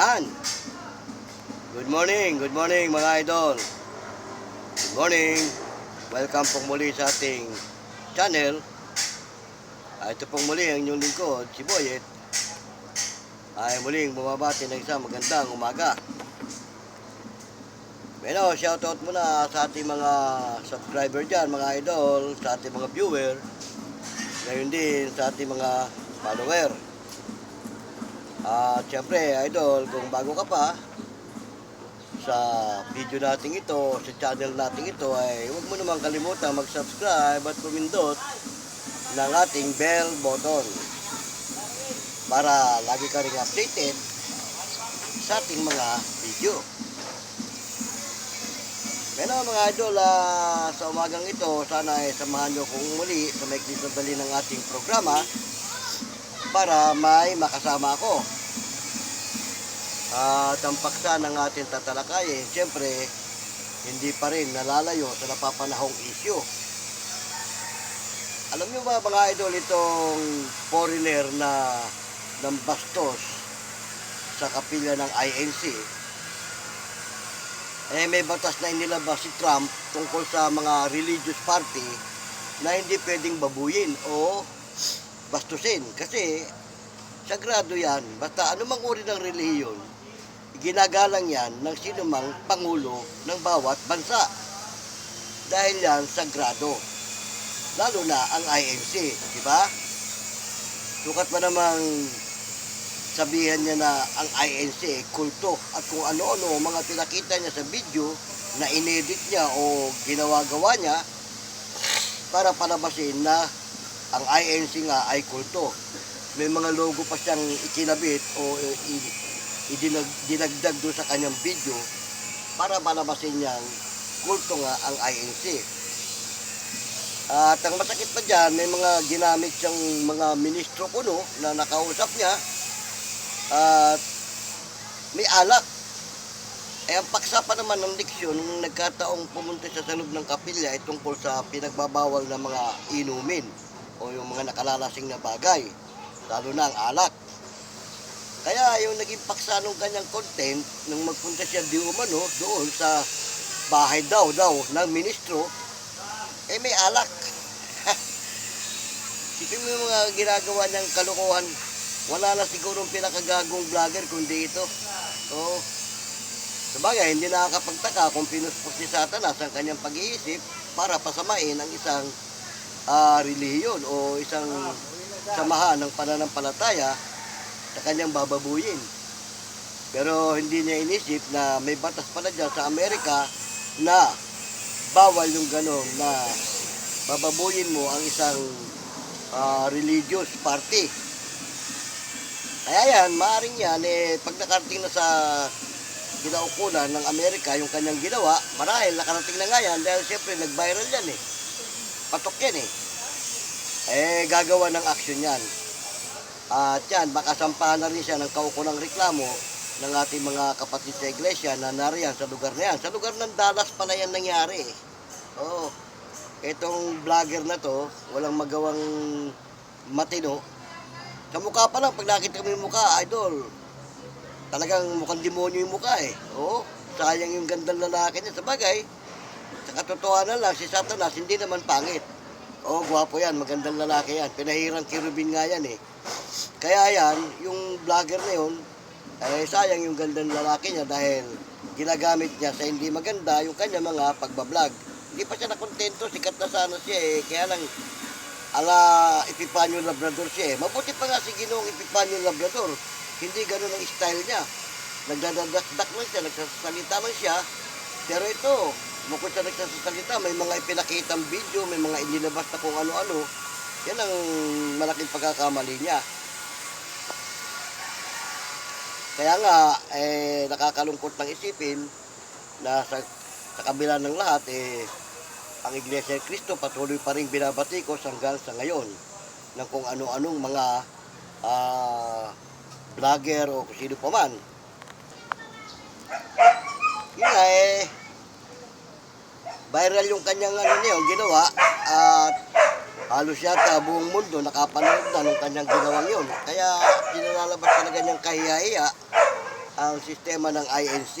Yan. Good morning, good morning mga idol. Good morning. Welcome pong muli sa ating channel. Ah, ito pong muli ang inyong lingkod, si Boyet. Ay muling bumabati ng isang magandang umaga. Bueno, shoutout muna sa ating mga subscriber dyan, mga idol, sa ating mga viewer. Ngayon din sa ating mga follower. At syempre, idol, kung bago ka pa sa video natin ito, sa channel natin ito, ay huwag mo naman kalimutan mag-subscribe at pumindot ng ating bell button para lagi ka rin updated sa ating mga video. Pero mga idol, ah, sa umagang ito, sana ay samahan nyo kong muli sa may sandali ng ating programa para may makasama ako. At ang paksa ng ating tatalakayin, siyempre, hindi pa rin nalalayo sa napapanahong issue. Alam nyo ba mga idol itong foreigner na ng bastos sa kapilya ng INC? Eh may batas na inilabas si Trump tungkol sa mga religious party na hindi pwedeng babuyin o bastusin kasi sagrado yan. Basta anumang uri ng relihiyon, ginagalang yan ng sinumang pangulo ng bawat bansa. Dahil yan sagrado. Lalo na ang INC, di ba? Sukat pa namang sabihan niya na ang INC kulto at kung ano-ano mga pinakita niya sa video na inedit niya o ginawa-gawa niya para palabasin na ang INC nga ay kulto. May mga logo pa siyang ikinabit o i- idinag, dinagdag doon sa kanyang video para palabasin niyang kulto nga ang INC. At ang masakit pa dyan, may mga ginamit siyang mga ministro kuno na nakausap niya at may alak. Eh, ang paksa pa naman ng diksyon, nung nagkataong pumunta sa loob ng kapilya ay tungkol sa pinagbabawal ng mga inumin o yung mga nakalalasing na bagay, lalo na ang alak. Kaya yung naging paksa ng kanyang content, nung magpunta siya di umano doon sa bahay daw daw ng ministro, eh may alak. Sipin mo yung mga ginagawa niyang kalokohan, wala na siguro pinakagagong vlogger kundi ito. Oo. Sabagay, hindi nakakapagtaka kung pinuspos ni Satanas ang kanyang pag-iisip para pasamain ang isang ah, relihiyon o isang samahan ng pananampalataya sa kanyang bababuyin. Pero hindi niya inisip na may batas pala dyan sa Amerika na bawal yung gano'n na bababuyin mo ang isang ah, religious party. Kaya yan, maaaring yan, eh, pag nakarating na sa kinaukulan ng Amerika yung kanyang ginawa, marahil nakarating na nga yan dahil siyempre nag-viral yan eh. Patok yan eh. Eh, gagawa ng action yan. At yan, baka sampahan na rin siya ng kaukulang reklamo ng ating mga kapatid sa iglesia na nariyan sa lugar na yan. Sa lugar ng Dallas pala yan nangyari eh. Oo. Itong vlogger na to, walang magawang matino. Sa mukha pa lang, pag nakita mo yung mukha, idol, talagang mukhang demonyo yung mukha eh. Oo, sayang yung gandang lalaki niya. Sa bagay, katotohanan lang, si Satanas hindi naman pangit. Oo, gwapo yan, magandang lalaki yan. Pinahirang kirubin nga yan eh. Kaya yan, yung vlogger na yun, eh, sayang yung gandang lalaki niya dahil ginagamit niya sa hindi maganda yung kanya mga pagbablog. Hindi pa siya nakontento, sikat na sana siya eh. Kaya lang, ala Epifanio Labrador siya eh. Mabuti pa nga si Ginoong Epifanio Labrador. Hindi ganun ang style niya. Nagdadagdak lang siya, nagsasalita lang siya. Pero ito, bukod sa nagsasalita, may mga ipinakitang video, may mga inilabas na kung ano-ano. Yan ang malaking pagkakamali niya. Kaya nga, eh, nakakalungkot ng isipin na sa, sa kabila ng lahat, eh, ang Iglesia ni Cristo patuloy pa rin binabatikos hanggang sa ngayon ng kung ano-anong mga ah, vlogger o kung sino pa man. Yun eh, viral yung kanyang ano niya, yung ginawa at halos yata buong mundo nakapanood na ng kanyang ginawang yun. Kaya pinalalabas talaga niyang kahiya ang sistema ng INC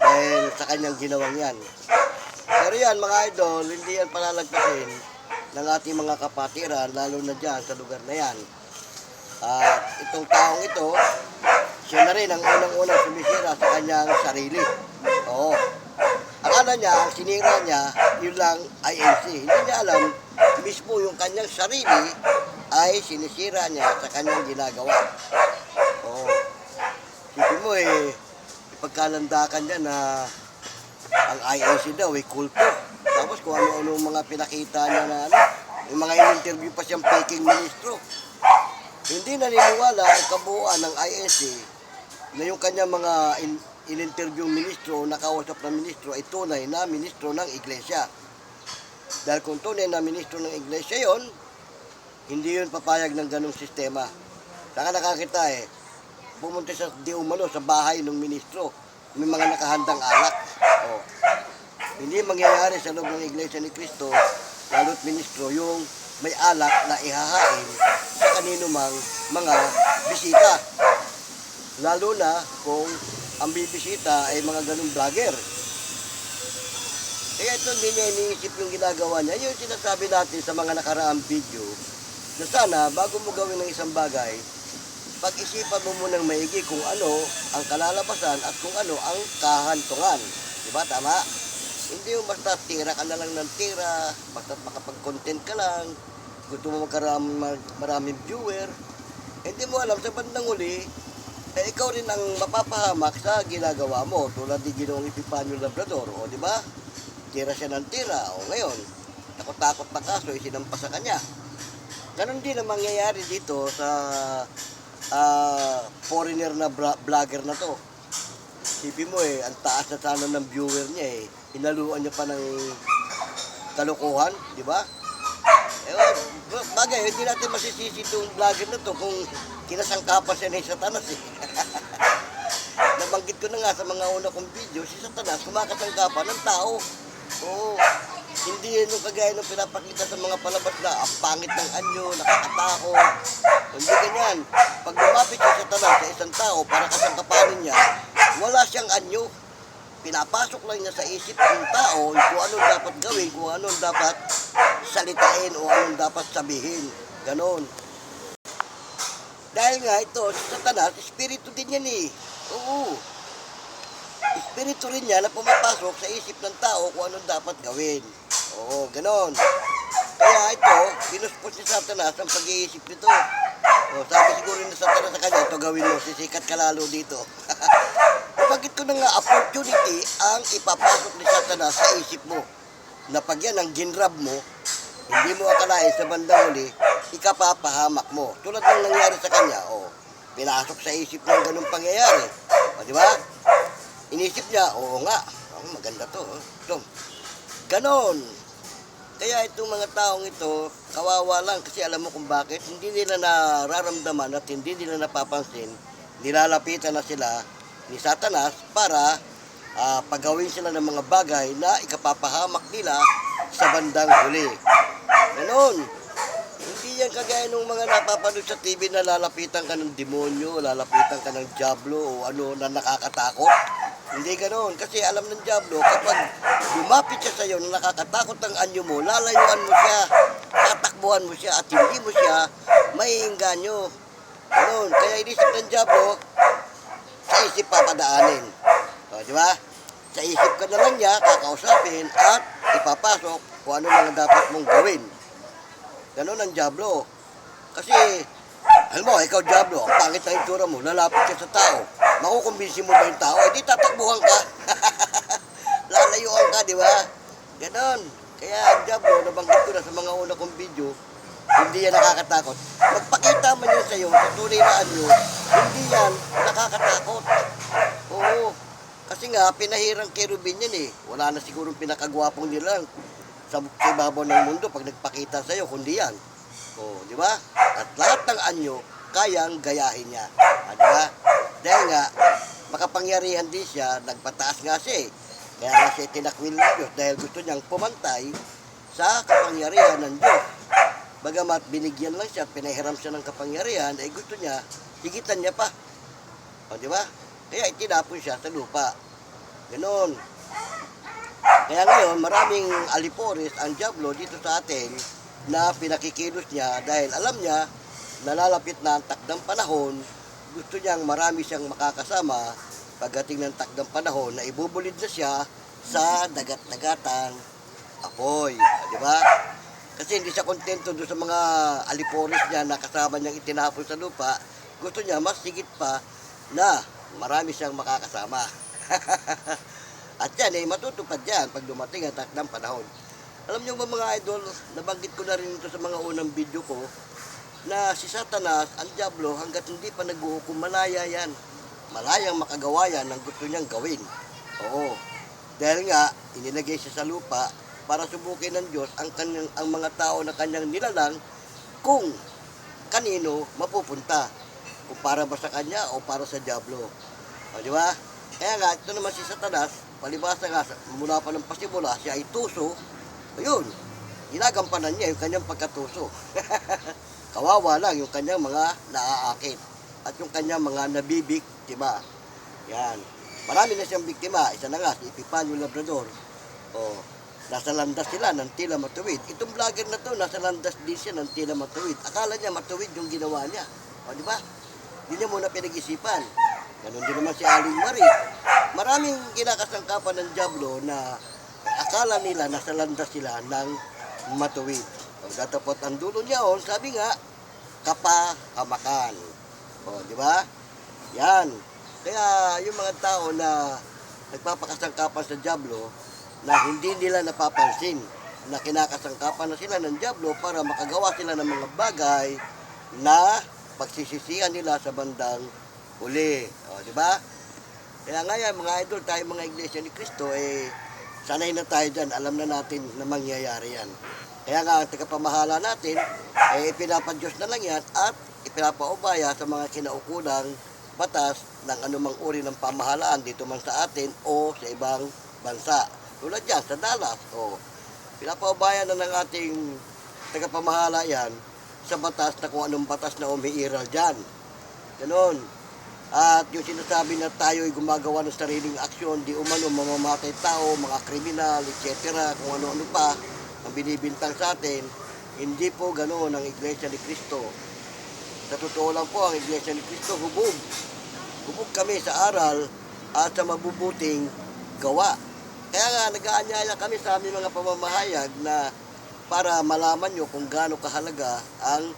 dahil sa kanyang ginawang yan. Pero yan mga idol, hindi yan palalagpasin ng ating mga kapatiran, lalo na dyan sa lugar na yan. At itong taong ito, siya na rin ang unang-unang sumisira sa kanyang sarili. Oo. Akala niya, sinira niya, yun lang INC. Hindi niya alam, mismo yung kanyang sarili ay sinisira niya sa kanyang ginagawa. Oo. Sige mo eh, ipagkalandakan niya na ang INC daw ay kulto. Tapos kung ano-ano mga pinakita niya na ano, yung mga in-interview pa siyang peking ministro. Hindi naniniwala ang kabuuan ng INC na yung kanya mga in, in-interview ministro, nakausap na ministro ay tunay na ministro ng iglesia. Dahil kung tunay na ministro ng iglesia yon, hindi yun papayag ng ganong sistema. Saka nakakita eh, pumunta sa di umano sa bahay ng ministro, may mga nakahandang alak. Oh. Hindi mangyayari sa loob ng iglesia ni Kristo, lalo't ministro, yung may alak na ihahain sa kanino mang mga bisita. Lalo na kung ang bibisita ay mga ganung vlogger. Kaya ito hindi niya iniisip yung ginagawa niya. Yung sinasabi natin sa mga nakaraang video, na sana bago mo gawin ng isang bagay, pag-isipan mo munang maigi kung ano ang kalalabasan at kung ano ang kahantungan. Di ba? Tama? Hindi yung basta tira ka na lang ng tira, basta makapag-content ka lang, gusto mo magkaram maraming viewer, hindi mo alam sa bandang huli, eh, ikaw rin ang mapapahamak sa ginagawa mo tulad ni Ginoong Epifanio Labrador, o di ba? Tira siya ng tira, o ngayon, takot-takot na kaso, isinampa sa kanya. Ganon din ang mangyayari dito sa ah, foreigner na vlogger na to. Sipin mo eh, ang taas na sana ng viewer niya eh. Inaluan niya pa ng kalokohan, di ba? Eh, ba- bagay, hindi natin masisisi itong vlogger na to kung kinasangkapan siya ni Satanas eh. Na nga sa mga una kong video, si Satanas kumakasangkapan ng tao. Oo. Hindi yan yung kagaya ng pinapakita sa mga palabas na ang pangit ng anyo, nakakatakot. Hindi ganyan. Pag lumapit si Satanas sa isang tao para kasangkapanin niya, wala siyang anyo. Pinapasok lang niya sa isip ng tao kung anong dapat gawin, kung anong dapat salitain o anong dapat sabihin. Ganon. Dahil nga ito, si Satanas, espiritu din yan eh. Oo. Espiritu rin niya na pumapasok sa isip ng tao kung anong dapat gawin. Oo, ganon. Kaya ito, pinuspos ni Satanas ang pag-iisip nito. O, sabi siguro ni Satanas sa kanya, ito gawin mo, sisikat ka lalo dito. Napagit ko na nga, opportunity ang ipapasok ni Satanas sa isip mo. Na pag yan ang ginrab mo, hindi mo akalain sa bandang huli, ikapapahamak mo. Tulad ng nangyari sa kanya, o, pinasok sa isip niya ang ganung pangyayari. O, di ba? Inisip niya, oo nga, oh, maganda to. Oh. Ito. Ganon. Kaya itong mga taong ito, kawawa lang kasi alam mo kung bakit. Hindi nila nararamdaman at hindi nila napapansin. Nilalapitan na sila ni Satanas para ah, pagawin sila ng mga bagay na ikapapahamak nila sa bandang huli. Ganon. Yan kagaya nung mga napapanood sa TV na lalapitan ka ng demonyo, lalapitan ka ng diablo o ano na nakakatakot. Hindi ganoon. Kasi alam ng Diablo, kapag lumapit siya sa iyo na nakakatakot ang anyo mo, lalayuan mo siya, tatakbuhan mo siya, at hindi mo siya maiinganyo. Ganoon. Kaya inisip ng Diablo, sa isip papadaanin. O, di ba? Sa isip ka na lang niya, kakausapin, at ipapasok kung ano mga dapat mong gawin. Ganon ang Diablo. Kasi, alam mo, ikaw Diablo, ang pangit na itsura mo, lalapit ka sa tao. Makukumbinsi mo ba yung tao? Eh di tatakbuhan ka. Lalayuan ka, di ba? Ganon. Kaya ang Diablo, nabanggit ko na sa mga una kong video, hindi yan nakakatakot. Magpakita man yan sa'yo, sa tunay na anyo, hindi yan nakakatakot. Oo. Kasi nga, pinahirang kerubin yan eh. Wala na siguro pinakagwapong nila sa, sa ibabaw ng mundo pag nagpakita sa'yo, kundi yan. O, di ba? At lahat ng anyo, kayang gayahin niya. Ah, di ba? Dahil nga, makapangyarihan din siya, nagpataas nga siya eh. Kaya nga siya tinakwil ng Diyos dahil gusto niyang pumantay sa kapangyarihan ng Diyos. Bagamat binigyan lang siya at pinahiram siya ng kapangyarihan, ay gusto niya, higitan niya pa. O, di ba? Kaya itinapon siya sa lupa. Ganon. Kaya ngayon, maraming alipores ang Diablo dito sa atin na pinakikilos niya dahil alam niya nalalapit na ang takdang panahon, gusto niyang marami siyang makakasama pagdating ng takdang panahon na ibubulid na siya sa dagat-dagatang apoy. Di ba? Kasi hindi siya kontento doon sa mga alipores niya na kasama niyang itinapon sa lupa. Gusto niya mas sigit pa na marami siyang makakasama. At yan eh, matutupad yan pag dumating ang takdang panahon. Alam niyo ba mga idol, nabanggit ko na rin ito sa mga unang video ko, na si Satanas, ang Diablo, hanggat hindi pa nag-uukom, malaya yan. Malayang makagawa yan ng gusto niyang gawin. Oo. Dahil nga, inilagay siya sa lupa para subukin ng Diyos ang, kanyang, ang mga tao na kanyang nilalang kung kanino mapupunta. Kung para ba sa kanya o para sa Diablo. O, di ba? Kaya nga, ito naman si Satanas, palibasa nga, mula pa ng pasimula, siya ay tuso. Ayun, ginagampanan niya yung kanyang pagkatuso. Kawawa lang yung kanyang mga naaakit at yung kanyang mga nabibiktima. Yan. Marami na siyang biktima. Isa na nga, si Epifanio Labrador. O, nasa landas sila ng tila matuwid. Itong vlogger na to, nasa landas din siya ng tila matuwid. Akala niya matuwid yung ginawa niya. O, di ba? Hindi niya muna pinag-isipan. Ganon din naman si Aling Marie. Maraming kinakasangkapan ng Diablo na akala nila nasa sila ng matuwid. Pag datapot ang dulo niya on, sabi nga, kapahamakan. O, di ba? Yan. Kaya yung mga tao na nagpapakasangkapan sa Diablo na hindi nila napapansin na kinakasangkapan na sila ng Diablo para makagawa sila ng mga bagay na pagsisisihan nila sa bandang uli. O, di ba? Kaya nga yan, mga idol, tayo mga iglesia ni Cristo, eh, sanay na tayo dyan. Alam na natin na mangyayari yan. Kaya nga, ang tagapamahala natin, eh, ipinapadyos na lang yan at ipinapaubaya sa mga kinaukulang batas ng anumang uri ng pamahalaan dito man sa atin o sa ibang bansa. Tulad yan, sa Dallas, o, pinapaubaya na ng ating tagapamahala yan sa batas na kung anong batas na umiiral dyan. Ganon. At yung sinasabi na tayo ay gumagawa ng sariling aksyon, di umano mamamatay tao, mga kriminal, etc. kung ano-ano pa ang binibintang sa atin, hindi po ganoon ang Iglesia ni Cristo. Sa totoo lang po, ang Iglesia ni Cristo hubog. Hubog kami sa aral at sa mabubuting gawa. Kaya nga, nag-aanyaya kami sa aming mga pamamahayag na para malaman nyo kung gaano kahalaga ang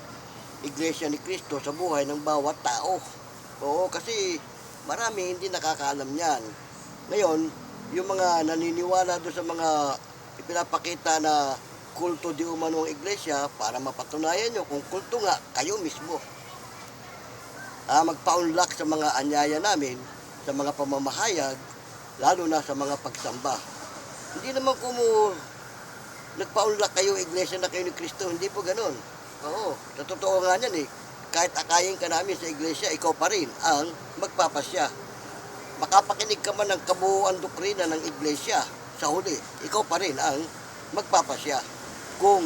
Iglesia ni Cristo sa buhay ng bawat tao. Oo, kasi marami hindi nakakaalam yan. Ngayon, yung mga naniniwala doon sa mga ipinapakita na kulto di umano ang iglesia para mapatunayan nyo kung kulto nga kayo mismo. Ah, magpa-unlock sa mga anyaya namin, sa mga pamamahayag, lalo na sa mga pagsamba. Hindi naman kumu nagpa-unlock kayo iglesia na kayo ni Kristo, hindi po ganun. Oo, sa totoo nga yan eh. Kahit akayin ka namin sa iglesia, ikaw pa rin ang magpapasya. Makapakinig ka man ng kabuuan doktrina ng iglesia, sa huli, ikaw pa rin ang magpapasya. Kung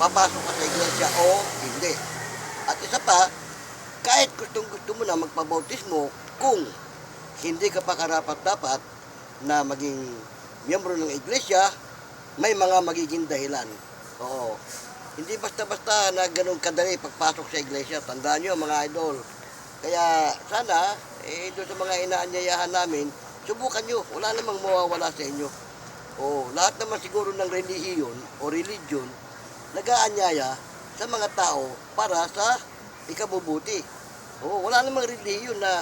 papasok ka sa iglesia o hindi. At isa pa, kahit gustong gusto mo na magpabautismo, kung hindi ka pa karapat dapat na maging miyembro ng iglesia, may mga magiging dahilan. Oo. Hindi basta-basta na ganun kadali pagpasok sa iglesia. Tandaan nyo mga idol. Kaya sana, eh, doon sa mga inaanyayahan namin, subukan nyo. Wala namang mawawala sa inyo. Oo, lahat naman siguro ng relihiyon o religion, nag-aanyaya sa mga tao para sa ikabubuti. Oo, wala namang relihiyon na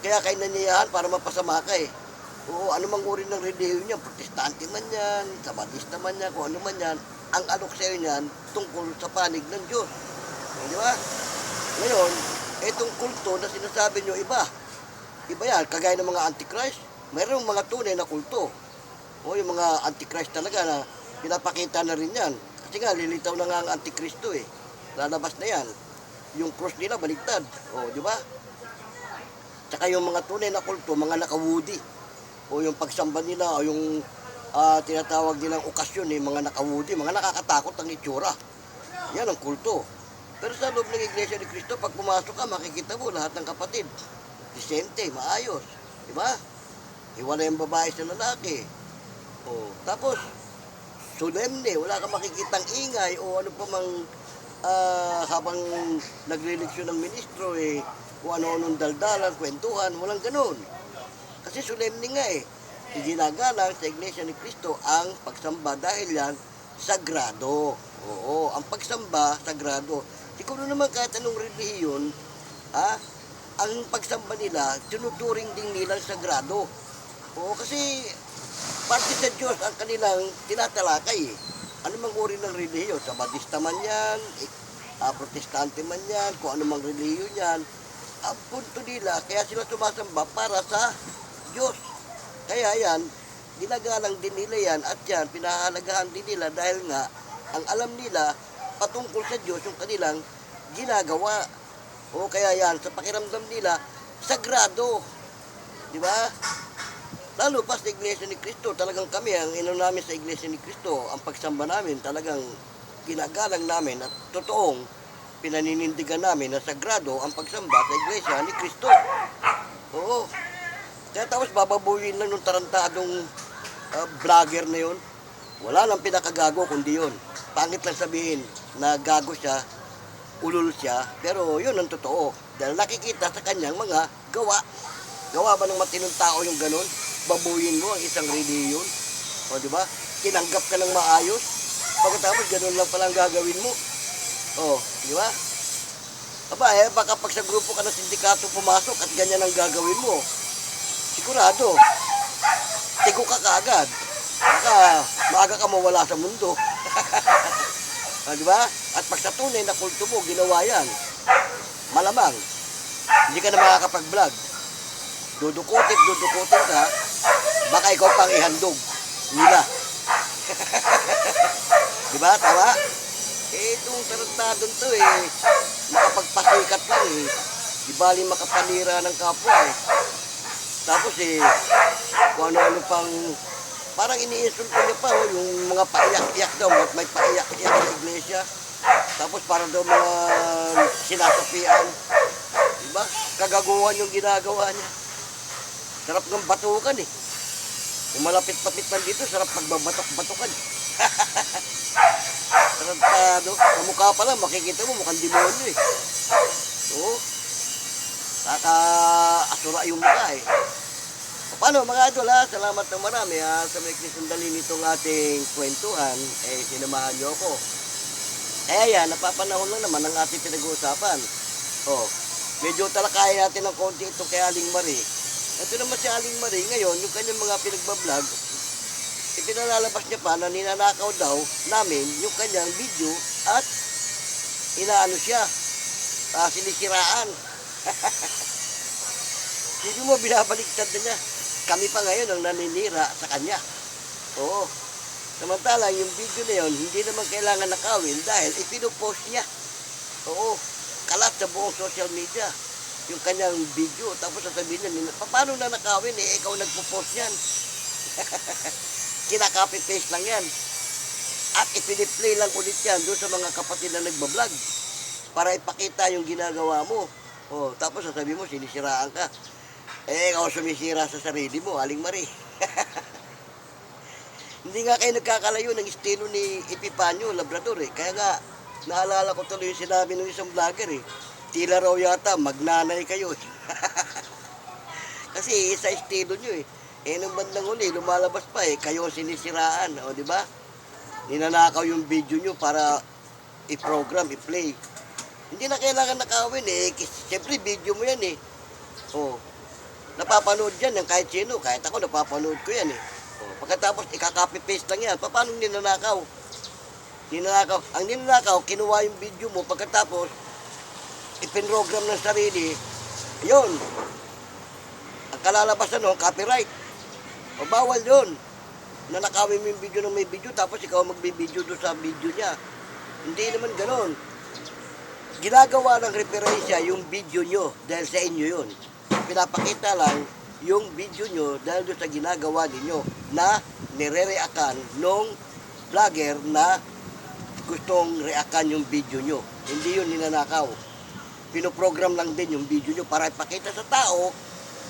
kaya kayo nanyayahan para mapasama ka eh. Oo, ano mang uri ng relihiyon niya, protestante man yan, sabatista man yan, kung ano man yan, ang alok sa'yo niyan tungkol sa panig ng Diyos. Di ba? Ngayon, itong kulto na sinasabi nyo iba. Iba yan, kagaya ng mga antichrist. Mayroong mga tunay na kulto. O yung mga antichrist talaga na pinapakita na rin yan. Kasi nga, lilitaw na nga ang antikristo eh. Lalabas na yan. Yung cross nila, baliktad. O, di ba? Tsaka yung mga tunay na kulto, mga nakawudi. O yung pagsamba nila, o yung ah, tinatawag nilang okasyon, eh, mga nakawudi, mga nakakatakot ang itsura. Yan ang kulto. Pero sa loob ng Iglesia ni Cristo, pag pumasok ka, makikita mo lahat ng kapatid. disente, maayos. Di ba? Iwala yung babae sa lalaki. O, tapos, solemne, wala kang makikitang ingay o ano pa mang ah, habang nagliliksyon ng ministro eh, kung ano-anong daldalan, kwentuhan, walang ganun. Kasi solemne nga eh. Ginagalang sa Iglesia ni Cristo ang pagsamba dahil yan sagrado. Oo, ang pagsamba sagrado. Siguro naman kahit anong relihiyon, ha, ang pagsamba nila, tinuturing din nilang sagrado. Oo, kasi parte sa Diyos ang kanilang tinatalakay eh. Ano mang uri ng relihiyon, sa Badista man yan, ah, protestante man yan, kung ano mang relihiyon yan, ang punto nila, kaya sila sumasamba para sa Diyos. Kaya yan, ginagalang din nila yan at yan, pinahalagahan din nila dahil nga, ang alam nila patungkol sa Diyos yung kanilang ginagawa. O kaya yan, sa pakiramdam nila, sagrado. Di ba? Lalo pa sa Iglesia ni Cristo, talagang kami, ang ino namin sa Iglesia ni Cristo, ang pagsamba namin, talagang ginagalang namin at totoong pinaninindigan namin na sagrado ang pagsamba sa Iglesia ni Cristo. Oo. Kaya tapos bababuhin lang ng tarantadong ah, vlogger na yun. Wala nang pinakagago kundi yun. Pangit lang sabihin na gago siya, ulul siya, pero yun ang totoo. Dahil nakikita sa kanyang mga gawa. Gawa ba ng matinong tao yung ganun? Babuyin mo ang isang reliyon. O di ba? Tinanggap ka ng maayos. Pagkatapos ganun lang palang gagawin mo. O, di ba? Aba, eh, baka pag sa grupo ka ng sindikato pumasok at ganyan ang gagawin mo, sigurado, tigo ka kaagad. Baka maaga ka mawala sa mundo. ah, di ba? At pag na kulto mo, ginawa yan, malamang, hindi ka na makakapag-vlog. Dudukutin, dudukutin ka, baka ikaw pang ihandog nila. di ba? Tama? Eh, itong tarantadong to eh, makapagpasikat lang eh. Di bali makapanira ng kapwa eh. Tapos eh, kung ano-ano pang, parang iniinsulto niya pa oh, yung mga paiyak-iyak daw, may paiyak-iyak sa iglesia. Tapos parang daw mga sinasapian. Diba? Kagaguhan yung ginagawa niya. Sarap ng batukan eh. Kung malapit-lapit man dito, sarap pagbabatok-batukan. Tarantado. Sa mukha pa lang, makikita mo, mukhang demonyo eh. Oo. Kaka-asura yung mukha eh. O, Paano mga idol ha? Salamat ng marami ha sa may sandali nitong ating kwentuhan. Eh, sinamahan niyo ako. Kaya yan, napapanahon lang naman ang ating pinag-uusapan. O, medyo talakayan natin ng konti ito kay Aling Marie. Ito naman si Aling Marie, ngayon, yung kanyang mga pinagbablog, ipinalalabas niya pa na ninanakaw daw namin yung kanyang video at inaano siya, uh, sinisiraan. Hindi mo binabaliktad na niya. Kami pa ngayon ang naninira sa kanya. Oo. Samantalang yung video na yun, hindi naman kailangan nakawin dahil ipinupost niya. Oo. Kalat sa buong social media. Yung kanyang video. Tapos sasabihin niya, "Pa- paano na nakawin? Eh, ikaw nagpo-post yan. Kinakopy-paste lang yan. At ipiniplay lang ulit yan doon sa mga kapatid na nagbablog. Para ipakita yung ginagawa mo. Oh, tapos sasabihin mo, sinisiraan ka. Eh, ikaw sumisira sa sarili mo, Aling Marie. Hindi nga kayo nagkakalayo ng estilo ni Epipanyo, Labrador eh. Kaya nga, naalala ko tuloy yung sinabi ng isang vlogger eh. Tila raw yata, magnanay kayo eh. Kasi isa estilo nyo eh. Eh, nung bandang huli, lumalabas pa eh, kayo sinisiraan, o di ba? Ninanakaw yung video nyo para i-program, i-play. Hindi na kailangan nakawin eh. Siyempre, video mo yan eh. Oh, napapanood yan ng kahit sino. Kahit ako, napapanood ko yan eh. Oh, pagkatapos, ikaka-copy-paste lang yan. Pa- Paano ninanakaw? Ninanakaw. Ang ninanakaw, kinuha yung video mo. Pagkatapos, ipinrogram ng sarili. Yun. Ang kalalabasan nun, copyright. O bawal yun. Nanakawin mo yung video ng may video, tapos ikaw magbibideo doon sa video niya. Hindi naman ganon. Ginagawa ng referensya yung video nyo dahil sa inyo yun. Pinapakita lang yung video nyo dahil doon sa ginagawa ninyo na nire-reakan nung vlogger na gustong reakan yung video nyo. Hindi yun ninanakaw. pinoprogram lang din yung video nyo para ipakita sa tao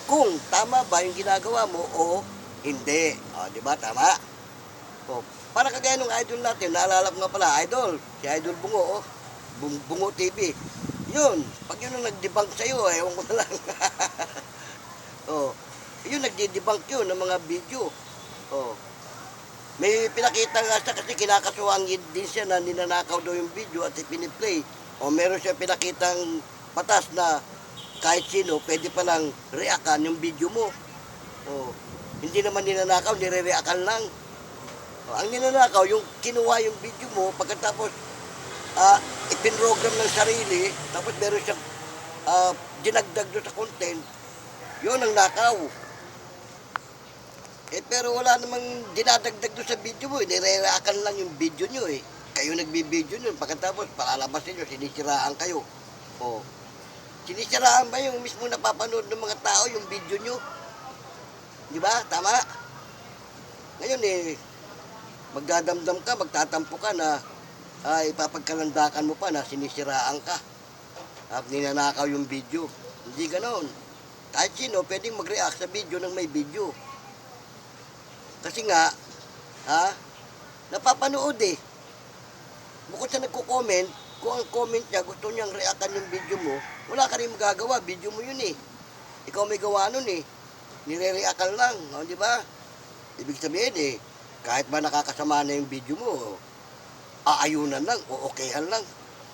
kung tama ba yung ginagawa mo o hindi. O, di ba? Tama? O, para kagaya nung idol natin, naalala ko nga pala, idol, si Idol Bungo, oh, Bung- Bungo TV. Yun, pag yun ang nag-debunk sa'yo, ewan ko na lang. oh, yun, nagdi-debunk yun ng mga video. Oh, may pinakita nga siya kasi kinakasuhan din siya na ninanakaw daw yung video at ipiniplay. O meron siya pinakitang patas na kahit sino pwede palang reakan yung video mo. O, hindi naman ninanakaw, nire-reakan lang. O, ang ninanakaw, yung kinuha yung video mo, pagkatapos ah ipinrogram ng sarili, tapos meron siyang ah, dinagdag doon sa content, yun ang nakaw. Eh pero wala namang dinadagdag doon sa video mo, nire-reakan lang yung video nyo eh. Kayo nagbibideo nyo, pagkatapos palalabasin nyo, sinisiraan kayo. O, sinisiraan ba yung mismo napapanood ng mga tao yung video nyo? Di ba? Tama? Ngayon eh, magdadamdam ka, magtatampo ka na ay ipapagkalandakan mo pa na sinisiraan ka. At ninanakaw yung video. Hindi ganon. Kahit sino, pwedeng mag-react sa video ng may video. Kasi nga, ha, napapanood eh. Bukod sa nagko-comment, kung ang comment niya, gusto niyang reactan yung video mo, wala ka rin magagawa, video mo yun eh. Ikaw may gawa nun eh. Nire-reactan lang, o, di ba? Ibig sabihin eh, kahit ba nakakasama na yung video mo, aayunan lang o okayhan lang.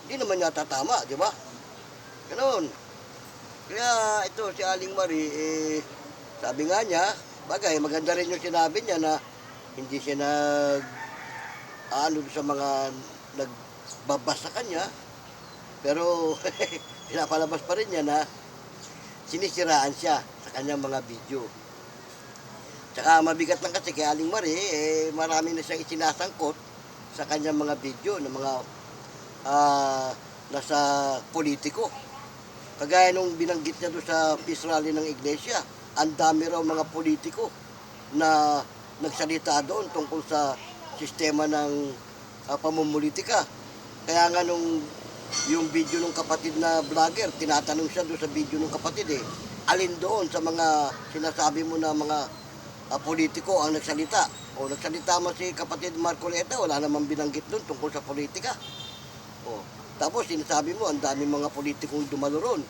Hindi naman yata tama, di ba? Ganon. Kaya ito si Aling Marie, eh, sabi nga niya, bagay, maganda rin yung sinabi niya na hindi siya nag, ano sa mga nagbabas sa kanya, pero pinapalabas pa rin niya na sinisiraan siya sa kanyang mga video. Tsaka mabigat lang kasi kay Aling Marie, eh, marami na siyang isinasangkot sa kanyang mga video ng mga ah, nasa politiko. Kagaya nung binanggit niya doon sa peace rally ng iglesia, ang dami raw mga politiko na nagsalita doon tungkol sa sistema ng ah, pamumulitika. Kaya nga nung yung video ng kapatid na vlogger, tinatanong siya doon sa video ng kapatid eh, alin doon sa mga sinasabi mo na mga ah, politiko ang nagsalita. O nagsalita man si kapatid Marcoleta, wala namang binanggit doon tungkol sa politika. O, tapos sinasabi mo, ang dami mga politikong dumalo ron.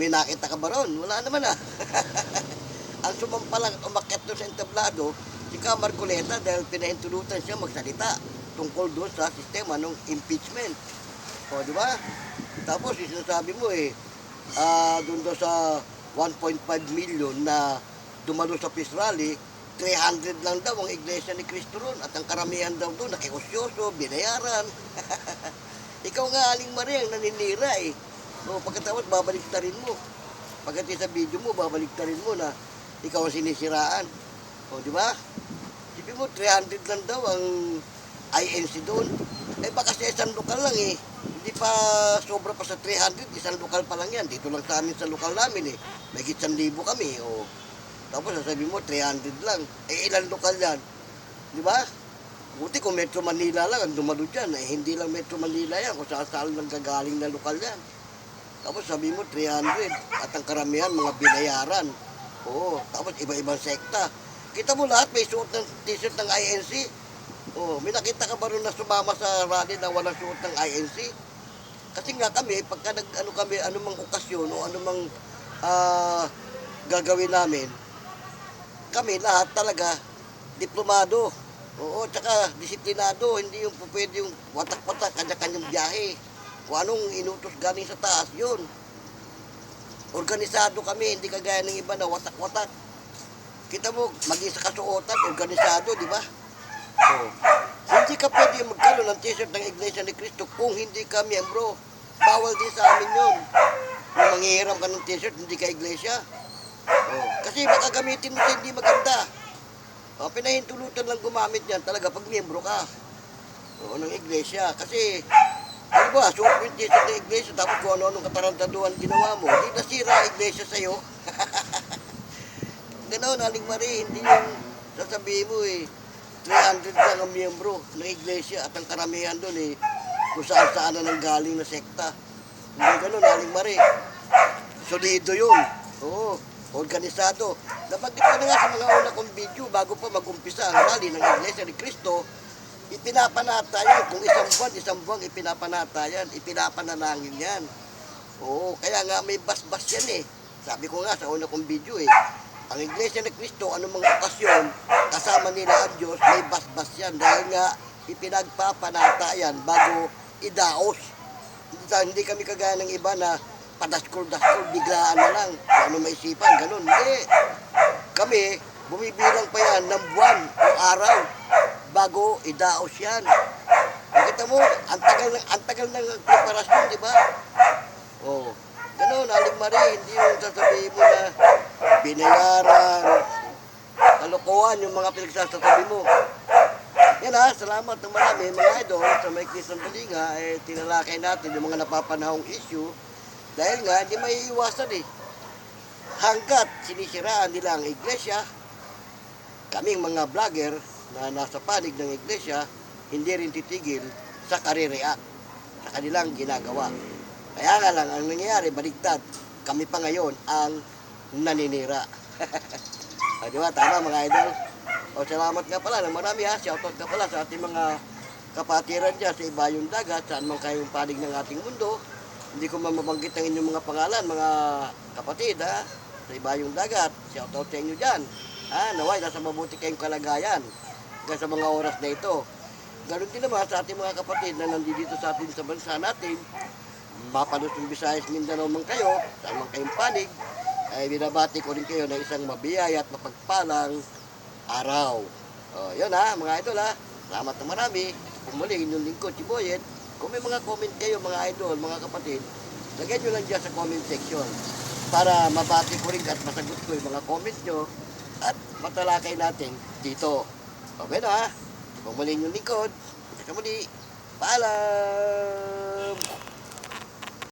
May nakita ka ba ron? Wala naman ah. ang sumampalang umakyat doon sa entablado, si Ka Marcoleta dahil pinahintulutan siya magsalita tungkol doon sa sistema ng impeachment. O, di ba? Tapos sinasabi mo eh, ah doon daw sa 1.5 million na dumalo sa peace rally, 300 lang daw ang iglesia ni Cristo ron at ang karamihan daw doon nakikusyoso, binayaran. Ikaw nga, Aling Maria, ang naninira eh. O, pagkatapos, babalik rin mo. Pagkati sa video mo, babalik rin mo na ikaw ang sinisiraan. O, di ba? Sabi mo, 300 lang daw ang INC doon. Eh, baka sa isang lokal lang eh. Hindi pa sobra pa sa 300, isang lokal pa lang yan. Dito lang sa amin sa lokal namin eh. May 1,000 kami. O, tapos sasabi mo, 300 lang. Eh, ilan lokal yan? Di ba? Buti kung Metro Manila lang ang dumalo dyan. Eh, hindi lang Metro Manila yan. Kung saan saan lang gagaling na lokal yan. Tapos sabi mo 300 at ang karamihan mga binayaran. Oo, tapos iba-ibang sekta. Kita mo lahat may suot ng t-shirt ng INC. Oo, may nakita ka ba rin na sumama sa rally na walang suot ng INC? Kasi nga kami, pagka nag, ano kami, anumang okasyon o anumang ah, gagawin namin, kami lahat talaga diplomado. Oo, tsaka disiplinado, hindi yung pwede yung watak-watak, kanya-kanyang biyahe. Kung anong inutos galing sa taas, yun. Organisado kami, hindi kagaya ng iba na watak-watak. Kita mo, maging sa kasuotan, organisado, di ba? Oo. Hindi ka pwede magkaroon ng t-shirt ng Iglesia ni Cristo kung hindi ka miyembro. Bawal din sa amin yun. Kung manghihiram ka ng t-shirt, hindi ka Iglesia. Oh, kasi baka gamitin mo sa hindi maganda. Oh, pinahintulutan lang gumamit yan talaga pag miyembro ka. Oo, ng iglesia. Kasi, ano ba, suot mo yung t-shirt ng iglesia, tapos kung ano-anong katarantaduhan ginawa mo, di nasira ang iglesia sa'yo. Ganoon, Aling Marie, hindi yung sasabihin mo eh, 300 lang ang miyembro ng iglesia at ang karamihan doon eh, kung saan saan na nang galing na sekta. Hindi ganun, Aling Mari. Solido yun. Oo, organisado. Nabanggit ko na nga sa mga una kong video bago pa mag-umpisa ang rally ng Iglesia ni Cristo, ipinapanata yan. Kung isang buwan, isang buwan ipinapanata yan. Ipinapanalangin yan. Oo, kaya nga may basbas yan eh. Sabi ko nga sa una kong video eh, ang Iglesia ni Cristo, anong mga okasyon, kasama nila ang Diyos, may basbas yan. Dahil nga, ipinagpapanata yan bago idaos. Hindi, kami kagaya ng iba na padaskol-daskol, biglaan na lang. Ano maisipan, ganun. Hindi. Kami, bumibilang pa yan ng buwan o araw bago idaos yan. Nakita mo, ang tagal ng, ang tagal ng preparasyon, di ba? Oo. Ganun, Aling Marie, hindi yung sasabihin mo na binayaran, kalokohan yung mga pinagsasasabi mo. Yan ha, salamat ng marami mga idol sa may kisang eh, tinalakay natin yung mga napapanahong issue dahil nga hindi may iwasan eh. Hanggat sinisiraan nila ang iglesia, kaming mga vlogger na nasa panig ng iglesia, hindi rin titigil sa karireact sa kanilang ginagawa. Kaya nga lang, ang nangyayari, baligtad, kami pa ngayon ang naninira. o, di ba? Tama mga idol. O, salamat nga pala ng marami ha. Shoutout nga pala sa ating mga kapatiran dyan sa ibayong dagat, saan man kayong panig ng ating mundo. Hindi ko man mabanggit ang inyong mga pangalan, mga kapatid ha. Sa ibayong dagat, shoutout sa inyo dyan. Ha, naway, nasa mabuti kayong kalagayan. Kaya sa mga oras na ito. Ganon din naman sa ating mga kapatid na nandito sa atin sa bansa natin, mapalos ng Visayas Mindanao man kayo, saan man kayong panig, ay binabati ko rin kayo ng isang mabiyay at mapagpalang araw. O, yun ha, mga idol ha. Salamat na marami. Kung muli, inyong lingkod, si Boyet. Kung may mga comment kayo, mga idol, mga kapatid, lagyan nyo lang dyan sa comment section para mabati ko rin at masagot ko yung mga comment nyo at matalakay natin dito. Okay na. Kung muli inyong lingkod, sa muli, paalam!